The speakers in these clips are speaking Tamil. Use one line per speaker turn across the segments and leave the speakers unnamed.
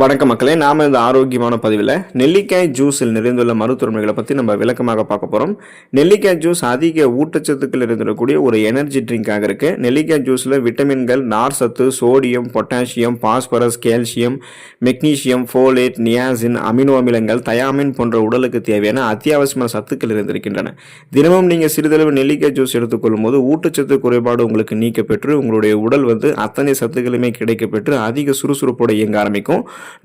வணக்க மக்களே நாம் இந்த ஆரோக்கியமான பதிவில் நெல்லிக்காய் ஜூஸில் நிறைந்துள்ள மருத்துவமைகளை பற்றி நம்ம விளக்கமாக பார்க்க போகிறோம் நெல்லிக்காய் ஜூஸ் அதிக ஊட்டச்சத்துக்கள் இருந்திருக்கக்கூடிய ஒரு எனர்ஜி ட்ரிங்காக இருக்குது நெல்லிக்காய் ஜூஸில் விட்டமின்கள் நார் சத்து sodium potassium phosphorus calcium magnesium folate niacin amino அமிலங்கள் தயாமின் போன்ற உடலுக்கு தேவையான அத்தியாவசியமான சத்துக்கள் இருந்திருக்கின்றன தினமும் நீங்கள் சிறிதளவு நெல்லிக்காய் ஜூஸ் எடுத்துக்கொள்ளும் போது ஊட்டச்சத்து குறைபாடு உங்களுக்கு நீக்கப்பெற்று உங்களுடைய உடல் வந்து அத்தனை சத்துக்களுமே கிடைக்கப்பெற்று அதிக சுறுசுறுப்போடு இயங்க ஆரம்பிக்கும்.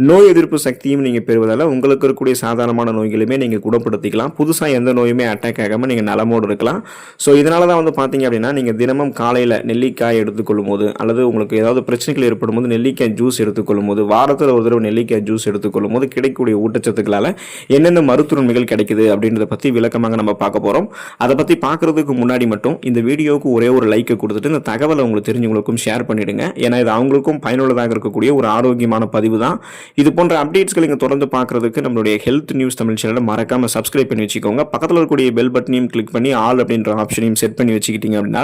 நோய் எதிர்ப்பு சக்தியும் நீங்கள் பெறுவதால் உங்களுக்கு இருக்கக்கூடிய சாதாரணமான நோய்களுமே நீங்கள் குணப்படுத்திக்கலாம். புதுசாக எந்த நோயுமே அட்டாக் ஆகாமல் நீங்கள் நலமோடு இருக்கலாம். ஸோ இதனால தான் வந்து பார்த்தீங்க அப்படின்னா நீங்கள் தினமும் காலையில் நெல்லிக்காய் எடுத்துக்கொள்ளும் போது அல்லது உங்களுக்கு ஏதாவது பிரச்சனைகள் ஏற்படும் போது நெல்லிக்காய் ஜூஸ் எடுத்துக்கொள்ளும் போது வாரத்தில் ஒரு தடவை நெல்லிக்காய் ஜூஸ் எடுத்துக்கொள்ளும் போது கிடைக்கக்கூடிய ஊட்டச்சத்துக்களால் என்னென்ன மருத்துவன்மைகள் கிடைக்குது அப்படின்றத பற்றி விளக்கமாக நம்ம பார்க்க போகிறோம் அதை பற்றி பார்க்குறதுக்கு முன்னாடி மட்டும் இந்த வீடியோவுக்கு ஒரே ஒரு லைக்கை கொடுத்துட்டு இந்த தகவலை உங்களுக்கு தெரிஞ்சவங்களுக்கும் ஷேர் பண்ணிடுங்க. ஏன்னா இது அவங்களுக்கும் பயனுள்ளதாக இருக்கக்கூடிய ஒரு ஆரோக்கியமான பதிவு தான் இது போன்ற அப்டேட்ஸ்களை நீங்கள் தொடர்ந்து பார்க்குறதுக்கு நம்மளுடைய ஹெல்த் நியூஸ் தமிழ் சேனலை மறக்காமல் சப்ஸ்கிரைப் பண்ணி வச்சுக்கோங்க. பக்கத்தில் இருக்கக்கூடிய பெல் பட்டனையும் கிளிக் பண்ணி ஆல் அப்படின்ற ஆப்ஷனையும் செட் பண்ணி வச்சுக்கிட்டீங்க அப்படின்னா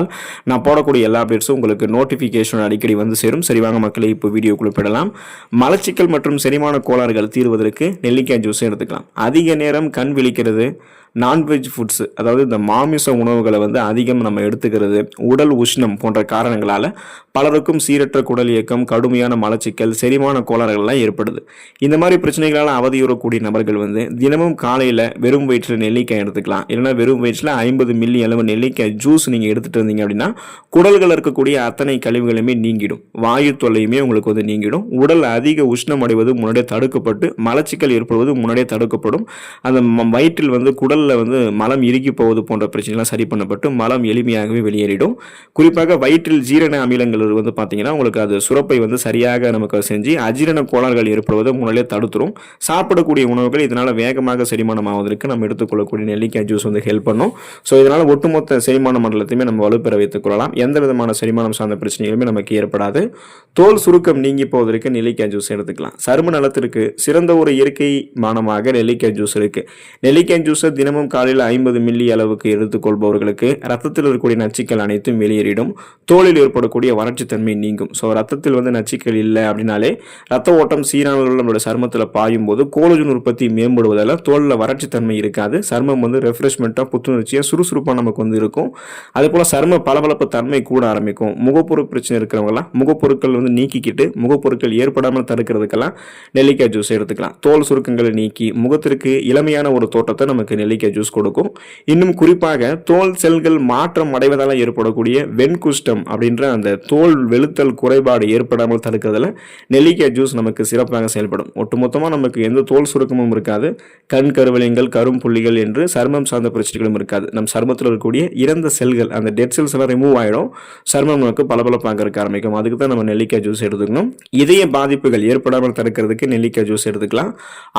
நான் போடக்கூடிய எல்லா அப்டேட்ஸும் உங்களுக்கு நோட்டிஃபிகேஷன் அடிக்கடி வந்து சேரும். சரிவாங்க மக்களை இப்போ வீடியோ குறிப்பிடலாம் மலச்சிக்கல் மற்றும் செரிமான கோளாறுகள் தீர்வதற்கு நெல்லிக்காய் ஜூஸ் எடுத்துக்கலாம். அதிக நேரம் கண் விழிக்கிறது நான்வெஜ் ஃபுட்ஸ் அதாவது இந்த மாமிச உணவுகளை வந்து அதிகம் நம்ம எடுத்துக்கிறது உடல் உஷ்ணம் போன்ற காரணங்களால் பலருக்கும் சீரற்ற குடல் இயக்கம் கடுமையான மலச்சிக்கல் செரிமான கோளாறுகள்லாம் ஏற்படுது. இந்த மாதிரி பிரச்சனைகளால் அவதியுறக்கூடிய நபர்கள் வந்து தினமும் காலையில் வெறும் வயிற்றில் நெல்லிக்காய் எடுத்துக்கலாம். இல்லைன்னா வெறும் வயிற்றில் ஐம்பது மில்லி அளவு நெல்லிக்காய் ஜூஸ் நீங்கள் எடுத்துகிட்டு இருந்தீங்க அப்படின்னா குடல்கள் இருக்கக்கூடிய அத்தனை கழிவுகளுமே நீங்கிடும். வாயு தொல்லையுமே உங்களுக்கு வந்து நீங்கிடும். உடல் அதிக உஷ்ணம் அடைவது முன்னாடியே தடுக்கப்பட்டு மலச்சிக்கல் ஏற்படுவது முன்னாடியே தடுக்கப்படும். அந்த ம- வயிற்றில் வந்து குடல் உடலில் வந்து மலம் இறுக்கி போவது போன்ற பிரச்சனைலாம் சரி பண்ணப்பட்டு மலம் எளிமையாகவே வெளியேறிடும். குறிப்பாக வயிற்றில் ஜீரண அமிலங்கள் வந்து பார்த்தீங்கன்னா உங்களுக்கு அது சுரப்பை வந்து சரியாக நமக்கு செஞ்சு அஜீரண கோளாறுகள் ஏற்படுவதை முன்னாலே தடுத்துரும். சாப்பிடக்கூடிய உணவுகள் இதனால் வேகமாக செரிமானம் ஆவதற்கு நம்ம எடுத்துக்கொள்ளக்கூடிய நெல்லிக்காய் ஜூஸ் வந்து ஹெல்ப் பண்ணும். ஸோ இதனால் ஒட்டுமொத்த செரிமான மண்டலத்தையுமே நம்ம வலுப்பெற வைத்துக் கொள்ளலாம். எந்த விதமான செரிமானம் சார்ந்த பிரச்சனைகளுமே நமக்கு ஏற்படாது. தோல் சுருக்கம் நீங்கி போவதற்கு நெல்லிக்காய் ஜூஸ் எடுத்துக்கலாம். சரும நலத்திற்கு சிறந்த ஒரு இயற்கை மானமாக நெல்லிக்காய் ஜூஸ் இருக்கு. நெல்லிக்காய் ஜூஸை தினம் தினமும் காலையில் ஐம்பது மில்லி அளவுக்கு எடுத்துக்கொள்பவர்களுக்கு ரத்தத்தில் இருக்கக்கூடிய நச்சுக்கள் அனைத்தும் வெளியேறிடும். தோலில் ஏற்படக்கூடிய வறட்சித்தன்மை நீங்கும். ஸோ ரத்தத்தில் வந்து நச்சுக்கள் இல்லை அப்படின்னாலே ரத்த ஓட்டம் சீரானவர்கள் நம்மளோட சருமத்தில் பாயும் போது கோலஜன் உற்பத்தி மேம்படுவதால் தோலில் வறட்சித்தன்மை இருக்காது. சருமம் வந்து ரெஃப்ரெஷ்மெண்ட்டாக புத்துணர்ச்சியாக சுறுசுறுப்பாக நமக்கு வந்து இருக்கும். அதே போல் சரும பளபளப்பு தன்மை கூட ஆரம்பிக்கும். முகப்பொரு பிரச்சனை இருக்கிறவங்களாம் முகப்பொருட்கள் வந்து நீக்கிக்கிட்டு முகப்பொருட்கள் ஏற்படாமல் தடுக்கிறதுக்கெல்லாம் நெல்லிக்காய் ஜூஸ் எடுத்துக்கலாம். தோல் சுருக்கங்களை நீக்கி முகத்திற்கு இளமையான ஒரு தோட்டத்தை நமக்கு நெல்லிக்காய் ஜூஸ் கொடுக்கும். இன்னும் குறிப்பாக தோல் செல்கள் மாற்றம் அடைவதால் ஏற்படக்கூடிய வெண்குஷ்டம் அப்படின்ற அந்த தோல் வெளுத்தல் குறைபாடு ஏற்படாமல் தடுக்கிறதுல நெல்லிக்காய் ஜூஸ் நமக்கு சிறப்பாக செயல்படும். ஒட்டுமொத்தமாக நமக்கு எந்த தோல் சுருக்கமும் இருக்காது. கண் கருவளையங்கள் கரும் புள்ளிகள் என்று சர்மம் சார்ந்த பிரச்சனைகளும் இருக்காது. நம் சர்மத்தில் இருக்கக்கூடிய இறந்த செல்கள் அந்த டெட் செல்ஸ் எல்லாம் ரிமூவ் ஆகிடும் சர்மம் நமக்கு பளபளப்பாக இருக்க ஆரம்பிக்கும். அதுக்கு தான் நம்ம நெல்லிக்காய் ஜூஸ் எடுத்துக்கணும். இதய பாதிப்புகள் ஏற்படாமல் தடுக்கிறதுக்கு நெல்லிக்காய் ஜூஸ் எடுத்துக்கலாம்.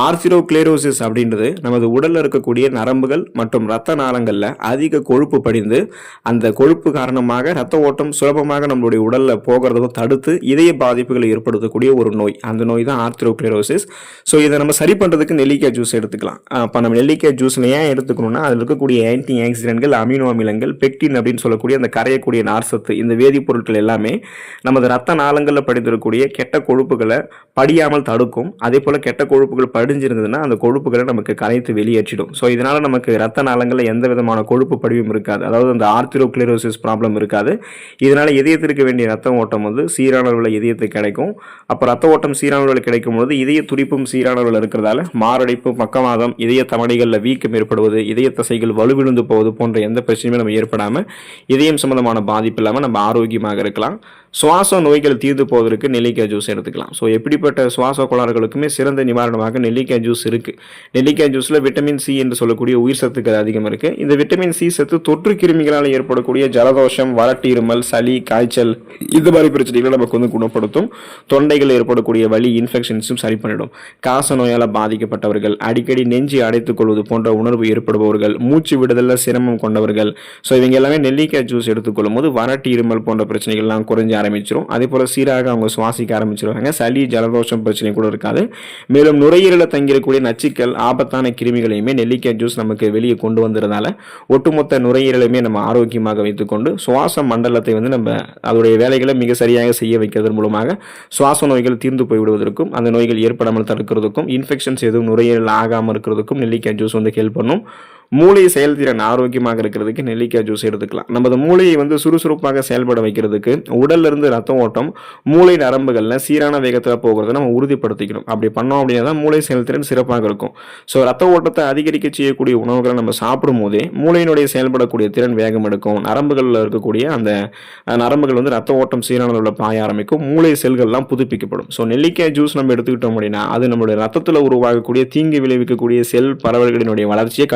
ஆர்சிரோ கிளேரோசிஸ் அப்படின்றது நமது உடலில் இருக்கக்கூடிய நரம்புகள் மற்றும் ரத்த நாளங்களில் அதிக கொழுப்பு படிந்து அந்த கொழுப்பு காரணமாக ரத்த ஓட்டம் சுலபமாக நம்மளுடைய உடலில் போகிறதும் தடுத்து இதய பாதிப்புகளை ஏற்படுத்தக்கூடிய ஒரு நோய். அந்த நோய் தான் ஆர்த்திரோக்ளேரோசிஸ் ஸோ இதை நம்ம சரி பண்ணுறதுக்கு நெல்லிக்காய் ஜூஸ் எடுத்துக்கலாம். இப்போ நம்ம நெல்லிக்காய் ஜூஸில் ஏன் எடுத்துக்கணும்னா அதில் இருக்கக்கூடிய ஆன்டி ஆக்சிடென்ட்கள் அமினோ அமிலங்கள் பெக்டின் அப்படின்னு சொல்லக்கூடிய அந்த கரையக்கூடிய நார்சத்து இந்த வேதிப்பொருட்கள் எல்லாமே நமது ரத்த நாளங்களில் படிந்திருக்கக்கூடிய கெட்ட கொழுப்புகளை படியாமல் தடுக்கும். அதே போல் கெட்ட கொழுப்புகள் படிஞ்சிருந்ததுன்னா அந்த கொழுப்புகளை நமக்கு கரைத்து வெளியேற்றிடும். ஸோ இதனால் நமக்கு ரத்த நாளங்களில் எந்த விதமான கொழுப்பு படிவும் இருக்காது. அதாவது அந்த ஆர்த்திரோக்ளிரோசிஸ் ப்ராப்ளம் இருக்காது. இதனால் இதயத்திற்கு வேண்டிய ரத்த ஓட்டம் வந்து சீரான அளவில் இதயத்துக்கு கிடைக்கும். அப்போ ரத்த ஓட்டம் சீரான அளவில் கிடைக்கும் போது இதய துடிப்பும் சீரான அளவில் இருக்கிறதால மாரடைப்பு பக்கவாதம் இதய தமணிகளில் வீக்கம் ஏற்படுவது இதய தசைகள் வலுவிழுந்து போவது போன்ற எந்த பிரச்சனையுமே நம்ம ஏற்படாமல் இதயம் சம்பந்தமான பாதிப்பு இல்லாமல் நம்ம ஆரோக்கியமாக இருக்கலாம். சுவாச நோய்கள் தீர்ந்து போவதற்கு நெல்லிக்காய் ஜூஸ் எடுத்துக்கலாம். ஸோ எப்படிப்பட்ட சுவாச கோளாறுகளுக்குமே சிறந்த நிவாரணமாக நெல்லிக்காய் ஜூஸ் இருக்குது நெல்லிக்காய் ஜூஸில் விட்டமின் சி என்று சொல்லக்கூடிய உயிர் சத்துக்கள் அதிகம் இருக்குது இந்த விட்டமின் சி சத்து தொற்று கிருமிகளால் ஏற்படக்கூடிய ஜலதோஷம் வறட்டு இருமல் சளி காய்ச்சல் இது மாதிரி பிரச்சனைகளை நமக்கு வந்து குணப்படுத்தும். தொண்டைகள் ஏற்படக்கூடிய வலி இன்ஃபெக்ஷன்ஸும் சரி பண்ணிடும். காச நோயால் பாதிக்கப்பட்டவர்கள் அடிக்கடி நெஞ்சு அடைத்துக் கொள்வது போன்ற உணர்வு ஏற்படுபவர்கள் மூச்சு விடுதலில் சிரமம் கொண்டவர்கள். ஸோ இவங்க எல்லாமே நெல்லிக்காய் ஜூஸ் எடுத்துக்கொள்ளும் போது வறட்டு இருமல் போன்ற பிரச்சனைகள்லாம் குறைஞ்சு ஆரம்பிச்சிடும் அதே போல் சீராக அவங்க சுவாசிக்க ஆரம்பிச்சிருவாங்க. சளி ஜலதோஷம் பிரச்சனை கூட இருக்காது. மேலும் நுரையீரலில் தங்கியிருக்கக்கூடிய நச்சுக்கள் ஆபத்தான கிருமிகளையுமே நெல்லிக்காய் ஜூஸ் நமக்கு வெளியே கொண்டு வந்ததுனால ஒட்டுமொத்த நுரையீரலையுமே நம்ம ஆரோக்கியமாக வைத்துக்கொண்டு சுவாச மண்டலத்தை வந்து நம்ம அதோடைய வேலைகளை மிக சரியாக செய்ய வைக்கிறதன் மூலமாக சுவாச நோய்கள் தீர்ந்து போய்விடுவதற்கும் அந்த நோய்கள் ஏற்படாமல் தடுக்கிறதுக்கும் இன்ஃபெக்ஷன்ஸ் எதுவும் நுரையீரல் ஆகாமல் இருக்கிறதுக்கும் நெல்லிக்காய் ஜூஸ் வந்து ஹெல்ப் பண்ணும். மூளை செயல்திறன் ஆரோக்கியமாக இருக்கிறதுக்கு நெல்லிக்காய் ஜூஸ் எடுத்துக்கலாம். நமது மூளையை வந்து சுறுசுறுப்பாக செயல்பட வைக்கிறதுக்கு உடல்லிருந்து ரத்த ஓட்டம் மூளை நரம்புகளில் சீரான வேகத்தில் போகிறத நம்ம உறுதிப்படுத்திக்கணும். அப்படி பண்ணோம் அப்படின்னா தான் மூளை செயல்திறன் சிறப்பாக இருக்கும். ஸோ ரத்த ஓட்டத்தை அதிகரிக்க செய்யக்கூடிய உணவுகளை நம்ம சாப்பிடும் போதே மூளையினுடைய செயல்படக்கூடிய திறன் வேகம் எடுக்கும். நரம்புகளில் இருக்கக்கூடிய அந்த நரம்புகள் வந்து ரத்த ஓட்டம் சீரான பாய ஆரம்பிக்கும். மூளை செல்கள்லாம் புதுப்பிக்கப்படும். ஸோ நெல்லிக்காய் ஜூஸ் நம்ம எடுத்துக்கிட்டோம் அப்படின்னா அது நம்மளுடைய ரத்தத்தில் உருவாகக்கூடிய தீங்கு விளைவிக்கக்கூடிய செல் பரவல்களினுடைய வளர்ச்சியை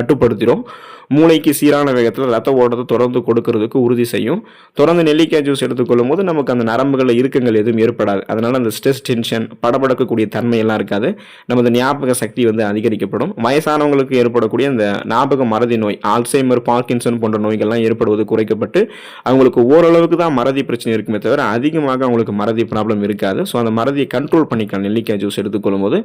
கட்டுப்படுத்திடும் மூளைக்கு சீரான வேகத்தில் ரத்த ஓட்டத்தை தொடர்ந்து கொடுக்கறதுக்கு உறுதி செய்யும். தொடர்ந்து நெல்லிக்காய் ஜூஸ் எடுத்துக்கொள்ளும் போது நமக்கு அந்த நரம்புகளில் இறுக்கங்கள் எதுவும் ஏற்படாது. அதனால் அந்த ஸ்ட்ரெஸ் டென்ஷன் படபடக்கக்கூடிய தன்மை எல்லாம் இருக்காது. நமது ஞாபக சக்தி வந்து அதிகரிக்கப்படும். வயசானவங்களுக்கு ஏற்படக்கூடிய அந்த ஞாபக மறதி நோய் ஆல்சைமர் பார்க்கின்சன் போன்ற நோய்கள்லாம் ஏற்படுவது குறைக்கப்பட்டு அவங்களுக்கு ஓரளவுக்கு தான் மறதி பிரச்சனை இருக்குமே தவிர அதிகமாக அவங்களுக்கு மறதி ப்ராப்ளம் இருக்காது. ஸோ அந்த மறதியை கண்ட்ரோல் பண்ணிக்கலாம். நெல்லிக்காய் ஜூஸ் எடுத்துக்கொள்ளும் போது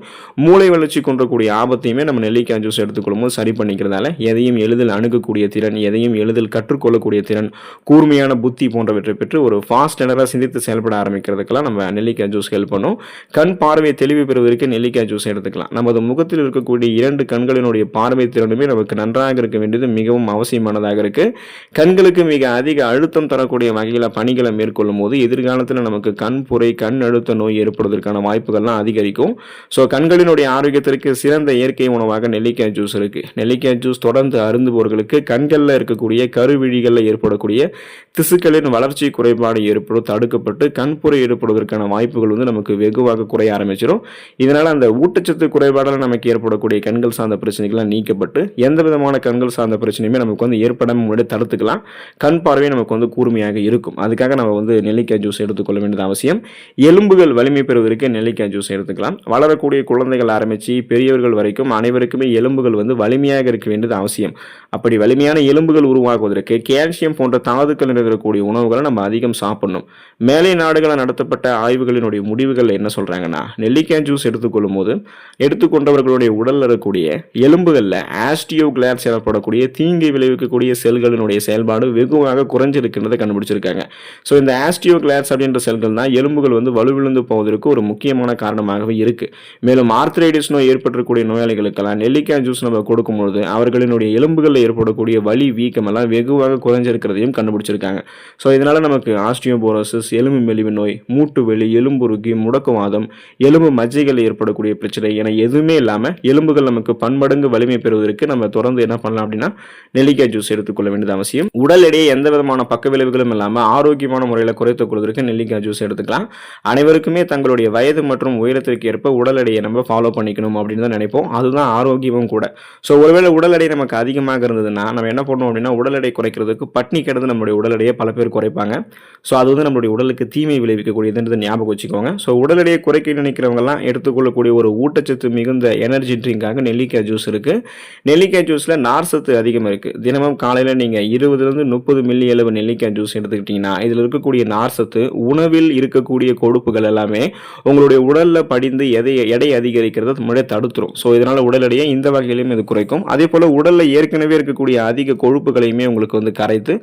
மூளை வளர்ச்சி கொண்டக்கூடிய ஆபத்தையுமே நம்ம நெல்லிக்காய் ஜூஸ் எடுத்துக்கொள்ளும் போது சரி பண்ணிக்கிறதால எதையும் எளிதில் அணுகக்கூடிய திறன் எதையும் எளிதில் கற்றுக்கொள்ளக்கூடிய திறன் கூர்மையான புத்தி போன்றவற்றை பெற்று ஒரு ஃபாஸ்ட் லேனராக சிந்தித்து செயல்பட ஆரம்பிக்கிறதுக்கெல்லாம் நம்ம நெல்லிக்காய் ஜூஸ் ஹெல்ப் பண்ணும். கண் பார்வையை தெளிவு பெறுவதற்கு நெல்லிக்காய் ஜூஸ் எடுத்துக்கலாம். நமது முகத்தில் இருக்கக்கூடிய இரண்டு கண்களினுடைய பார்வை திறனுமே நமக்கு நன்றாக இருக்க வேண்டியது மிகவும் அவசியமானதாக இருக்கு. கண்களுக்கு மிக அதிக அழுத்தம் தரக்கூடிய வகையில் பணிகளை மேற்கொள்ளும் போது எதிர்காலத்தில் நமக்கு கண் புரை கண் அழுத்த நோய் ஏற்படுவதற்கான வாய்ப்புகள்லாம் அதிகரிக்கும். ஸோ கண்களினுடைய ஆரோக்கியத்திற்கு சிறந்த இயற்கை உணவாக நெல்லிக்காய் ஜூஸ் இருக்கு. நெல்லிக்காய் ஜூஸ் தொடர்ந்து அருந்துபவர்களுக்கு கண்களில் இருக்கக்கூடிய கருவிழிகளில் ஏற்படக்கூடிய திசுக்களின் வளர்ச்சி குறைபாடு ஏற்படும் தடுக்கப்பட்டு கண்புரை ஏற்படுவதற்கான வாய்ப்புகள் வந்து நமக்கு வெகுவாக குறைய ஆரம்பிச்சிடும் இதனால் அந்த ஊட்டச்சத்து குறைபாடால் நமக்கு ஏற்படக்கூடிய கண்கள் சார்ந்த பிரச்சனைகள்லாம் நீக்கப்பட்டு எந்த விதமான கண்கள் சார்ந்த பிரச்சனையுமே நமக்கு வந்து ஏற்படாமல் முன்னாடி தடுத்துக்கலாம். கண் பார்வை நமக்கு வந்து கூர்மையாக இருக்கும். அதுக்காக நம்ம வந்து நெல்லிக்காய் ஜூஸ் எடுத்துக்கொள்ள வேண்டியது அவசியம். எலும்புகள் வலிமை பெறுவதற்கு நெல்லிக்காய் ஜூஸ் எடுத்துக்கலாம். வளரக்கூடிய குழந்தைகள் ஆரம்பித்து பெரியவர்கள் வரைக்கும் அனைவருக்குமே எலும்புகள் வந்து வலிமையாக இருக்க வேண்டியது அவசியம். அப்படி வலிமையான எலும்புகள் உருவாகுவதற்கு கால்சியம் போன்ற தாதுக்கள் நிறைந்திருக்கக்கூடிய உணவுகளை நம்ம அதிகம் சாப்பிடணும். மேலை நாடுகளில் நடத்தப்பட்ட ஆய்வுகளினுடைய முடிவுகள் என்ன சொல்கிறாங்கன்னா நெல்லிக்காய் ஜூஸ் எடுத்துக்கொள்ளும் போது எடுத்துக்கொண்டவர்களுடைய உடலில் இருக்கக்கூடிய எலும்புகளில் ஆஸ்டியோ கிளாட்ஸ் எனப்படக்கூடிய தீங்கை விளைவிக்கக்கூடிய செல்களினுடைய செயல்பாடு வெகுவாக குறைஞ்சிருக்கின்றதை கண்டுபிடிச்சிருக்காங்க. ஸோ இந்த ஆஸ்டியோ கிளாட்ஸ் அப்படின்ற செல்கள் தான் எலும்புகள் வந்து வலுவிழுந்து போவதற்கு ஒரு முக்கியமான காரணமாகவே இருக்குது மேலும் ஆர்த்ரைடிஸ் நோய் ஏற்பட்டிருக்கக்கூடிய நோயாளிகளுக்கெல்லாம் நெல்லிக்காய் ஜூஸ் நம்ம கொடுக்கும்பொழுது அவர்களின் அவர்களினுடைய எலும்புகளில் ஏற்படக்கூடிய வலி வீக்கம் எல்லாம் வெகுவாக குறைஞ்சிருக்கிறதையும் கண்டுபிடிச்சிருக்காங்க. ஸோ இதனால நமக்கு ஆஸ்டியோபோரோசிஸ் எலும்பு மெலிவு நோய் மூட்டு வலி எலும்புருகி முடக்குவாதம் எலும்பு மஜ்ஜைகள் ஏற்படக்கூடிய பிரச்சனை என எதுவுமே இல்லாமல் எலும்புகள் நமக்கு பன்மடங்கு வலிமை பெறுவதற்கு நம்ம தொடர்ந்து என்ன பண்ணலாம் அப்படின்னா நெல்லிக்காய் ஜூஸ் எடுத்துக்கொள்ள வேண்டியது அவசியம். உடல் எடையை எந்த விதமான பக்க விளைவுகளும் இல்லாமல் ஆரோக்கியமான முறையில் குறைத்துக் கொள்வதற்கு நெல்லிக்காய் ஜூஸ் எடுத்துக்கலாம். அனைவருக்குமே தங்களுடைய வயது மற்றும் உயரத்திற்கு ஏற்ப உடல் எடையை நம்ம ஃபாலோ பண்ணிக்கணும் அப்படின்னு தான் நினைப்போம். அதுதான் ஆரோக்கியமும் கூட. ஸோ ஒருவேளை உடல் எடை நமக்கு அதிகமாக இருந்ததுன்னா நம்ம என்ன பண்ணணும் அப்படின்னா உடல் எடை குறைக்கிறதுக்கு பட்னி கிடந்து நம்மளுடைய உடல் எடையை பல பேர் குறைப்பாங்க. ஸோ அது வந்து நம்மளுடைய உடலுக்கு தீமை விளைவிக்கக்கூடியதுன்றது ஞாபகம் வச்சுக்கோங்க. ஸோ உடல் எடையை குறைக்க நினைக்கிறவங்கலாம் எடுத்துக்கொள்ளக்கூடிய ஒரு ஊட்டச்சத்து மிகுந்த எனர்ஜி ட்ரிங்காக நெல்லிக்காய் ஜூஸ் இருக்கு. நெல்லிக்காய் ஜூஸில் நார் சத்து அதிகம் இருக்கு. தினமும் காலையில் நீங்கள் இருபதுலேருந்து முப்பது மில்லி அளவு நெல்லிக்காய் ஜூஸ் எடுத்துக்கிட்டிங்கன்னா இதில் இருக்கக்கூடிய நார் சத்து உணவில் இருக்கக்கூடிய கொழுப்புகள் எல்லாமே உங்களுடைய உடலில் படிந்து எதை எடை அதிகரிக்கிறத முன்னாடியே தடுத்துரும். ஸோ இதனால் உடல் எடையை இந்த வகையிலையும் இது குறைக்கும். அதே போல் உடலில் ஏற்கனவே இருக்கக்கூடிய அதிக கொழுப்புகளையுமே உங்களுக்கு வந்து கரைத்து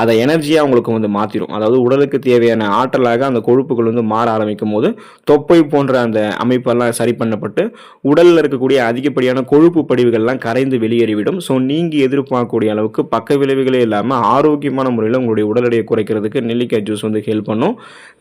அதை எனர்ஜியாக உங்களுக்கு வந்து மாற்றிடும் அதாவது உடலுக்கு தேவையான ஆற்றலாக அந்த கொழுப்புகள் வந்து மாற ஆரம்பிக்கும் போது தொப்பை போன்ற அந்த அமைப்பெல்லாம் சரி பண்ணப்பட்டு உடலில் இருக்கக்கூடிய அதிகப்படியான கொழுப்பு படிவுகள்லாம் கரைந்து வெளியேறிவிடும். ஸோ நீங்கள் எதிர்பார்க்கக்கூடிய அளவுக்கு பக்க விளைவுகளே இல்லாமல் ஆரோக்கியமான முறையில் உங்களுடைய உடல் எடையை குறைக்கிறதுக்கு நெல்லிக்காய் ஜூஸ் வந்து ஹெல்ப் பண்ணும்.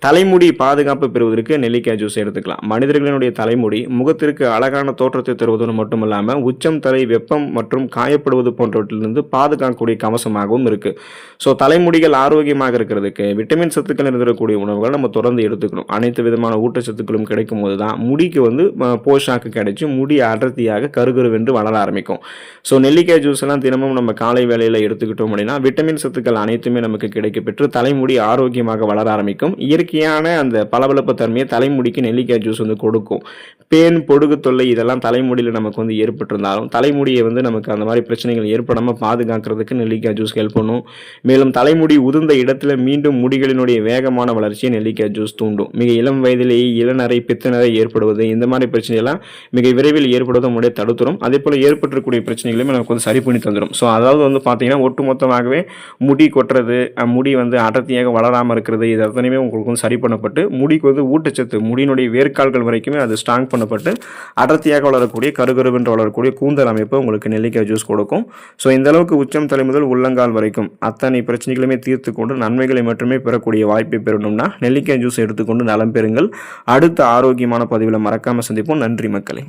தலைமுடி பாதுகாப்பு பெறுவதற்கு நெல்லிக்காய் ஜூஸ் எடுத்துக்கலாம். மனிதர்களினுடைய தலைமுடி முகத்திற்கு அழகான தோற்றத்தை தருவதோடு மட்டுமல்லாமல் உச்சம் தலை வெப்பம் மற்றும் காயப்படுவது போன்றவற்றிலிருந்து பாதுகாக்கக்கூடிய கவசமாகவும் இருக்குது ஸோ தலைமுடிகள் ஆரோக்கியமாக இருக்கிறதுக்கு விட்டமின் சத்துக்கள் இருந்திருக்கக்கூடிய உணவுகள் நம்ம தொடர்ந்து எடுத்துக்கணும். அனைத்து விதமான ஊட்டச்சத்துக்களும் கிடைக்கும் போது தான் முடிக்கு வந்து போஷாக்கு கிடைச்சி முடி அடர்த்தியாக கருகருவென்று வளர ஆரம்பிக்கும். ஸோ நெல்லிக்காய் ஜூஸ் எல்லாம் தினமும் நம்ம காலை வேலையில் எடுத்துக்கிட்டோம் அப்படின்னா விட்டமின் சத்துக்கள் அனைத்துமே நமக்கு கிடைக்கப்பெற்று தலைமுடி ஆரோக்கியமாக வளர ஆரம்பிக்கும். இயற்கையான அந்த பளபளப்பு தன்மையை தலைமுடிக்கு நெல்லிக்காய் ஜூஸ் வந்து கொடுக்கும். பேன் பொடுகு தொல்லை இதெல்லாம் தலைமுடியில் நமக்கு வந்து ஏற்பட்டிருந்தாலும் தலைமுடியை வந்து நமக்கு அந்த மாதிரி பிரச்சனைகள் ஏற்படாமல் பாதுகாக்கிறதுக்கு நெல்லிக்காய் ஜூஸ் ஹெல்ப் பண்ணும். மேலும் தலைமுடி உதிர்ந்த இடத்துல மீண்டும் முடிகளினுடைய வேகமான வளர்ச்சியை நெல்லிக்காய் ஜூஸ் தூண்டும். மிக இளம் வயதிலேயே இளநரை பித்தநரை ஏற்படுவது இந்த மாதிரி பிரச்சனையெல்லாம் மிக விரைவில் ஏற்படுவதை முன்னே தடுத்துரும். அதே போல் ஏற்பட்டிருக்கக்கூடிய பிரச்சனைகளையும் நமக்கு வந்து சரி பண்ணி தந்துடும் ஸோ அதாவது வந்து பார்த்தீங்கன்னா ஒட்டுமொத்தமாகவே முடி கொட்டுறது முடி வந்து அடர்த்தியாக வளராமல் இருக்கிறது இது அத்தனையுமே உங்களுக்கு வந்து சரி பண்ணப்பட்டு முடிக்கு வந்து ஊட்டச்சத்து முடியினுடைய வேர்க்கால்கள் வரைக்குமே அது ஸ்ட்ராங் பண்ணப்பட்டு அடர்த்தியாக வளரக்கூடிய கருகருவென்று வளரக்கூடிய கூந்தல் அமைப்பு உங்களுக்கு நெல்லிக்காய் ஜூஸ் கொடுக்கும். ஸோ இந்தளவுக்கு உச்சம் தலை முதல் உள்ளங்கால் வரைக்கும் அத்தனை பிரச்சனைகளுமே தீர்த்து கொண்டு நன்மைகளை மட்டுமே பெறக்கூடிய வாய்ப்பை பெறணும்னா நெல்லிக்காய் ஜூஸ் எடுத்துக்கொண்டு நலம் பெறுங்கள். அடுத்த ஆரோக்கியமான பதிவில் மறக்காமல் சந்திப்போம். நன்றி மக்களே.